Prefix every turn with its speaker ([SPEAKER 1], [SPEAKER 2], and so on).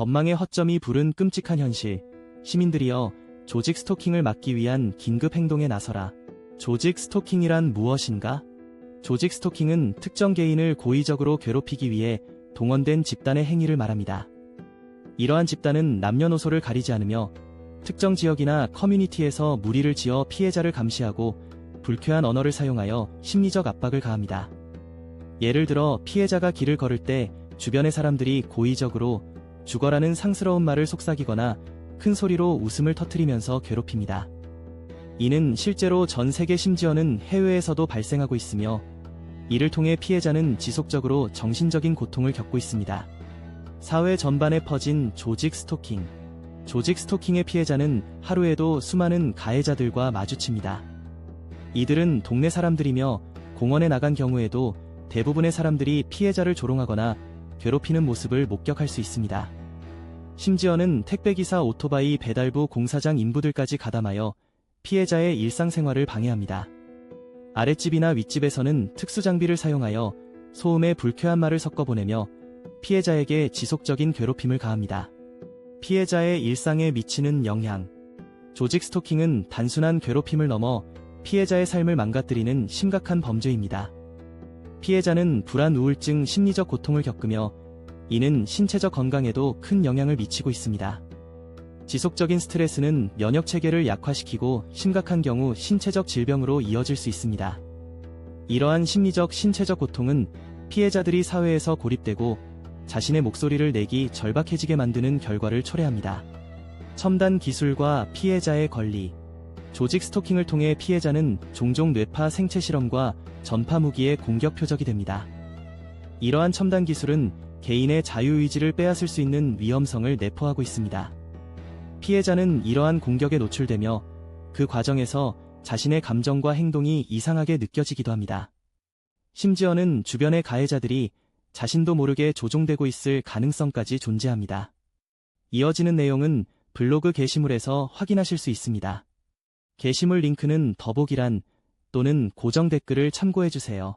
[SPEAKER 1] 법망의 허점이 부른 끔찍한 현실. 시민들이여 조직 스토킹을 막기 위한 긴급 행동에 나서라. 조직 스토킹이란 무엇인가? 조직 스토킹은 특정 개인을 고의적으로 괴롭히기 위해 동원된 집단의 행위를 말합니다. 이러한 집단은 남녀노소를 가리지 않으며 특정 지역이나 커뮤니티에서 무리를 지어 피해자를 감시하고 불쾌한 언어를 사용하여 심리적 압박을 가합니다. 예를 들어 피해자가 길을 걸을 때 주변의 사람들이 고의적으로 죽어라는 상스러운 말을 속삭이거나 큰 소리로 웃음을 터뜨리면서 괴롭힙니다. 이는 실제로 전 세계 심지어는 해외에서도 발생하고 있으며 이를 통해 피해자는 지속적으로 정신적인 고통을 겪고 있습니다. 사회 전반에 퍼진 조직 스토킹. 조직 스토킹의 피해자는 하루에도 수많은 가해자들과 마주칩니다. 이들은 동네 사람들이며 공원에 나간 경우에도 대부분의 사람들이 피해자를 조롱하거나 괴롭히는 모습을 목격할 수 있습니다. 심지어는 택배기사 오토바이 배달부 공사장 인부들까지 가담하여 피해자의 일상생활을 방해합니다. 아랫집이나 윗집에서는 특수장비를 사용하여 소음에 불쾌한 말을 섞어 보내며 피해자에게 지속적인 괴롭힘을 가합니다. 피해자의 일상에 미치는 영향. 조직 스토킹은 단순한 괴롭힘을 넘어 피해자의 삶을 망가뜨리는 심각한 범죄입니다. 피해자는 불안, 우울증, 심리적 고통을 겪으며 이는 신체적 건강에도 큰 영향을 미치고 있습니다. 지속적인 스트레스는 면역 체계를 약화시키고 심각한 경우 신체적 질병으로 이어질 수 있습니다. 이러한 심리적, 신체적 고통은 피해자들이 사회에서 고립되고 자신의 목소리를 내기 절박해지게 만드는 결과를 초래합니다. 첨단 기술과 피해자의 권리. 조직 스토킹을 통해 피해자는 종종 뇌파 생체 실험과 전파 무기의 공격 표적이 됩니다. 이러한 첨단 기술은 개인의 자유의지를 빼앗을 수 있는 위험성을 내포하고 있습니다. 피해자는 이러한 공격에 노출되며 그 과정에서 자신의 감정과 행동이 이상하게 느껴지기도 합니다. 심지어는 주변의 가해자들이 자신도 모르게 조종되고 있을 가능성까지 존재합니다. 이어지는 내용은 블로그 게시물에서 확인하실 수 있습니다. 게시물 링크는 더보기란 또는 고정 댓글을 참고해주세요.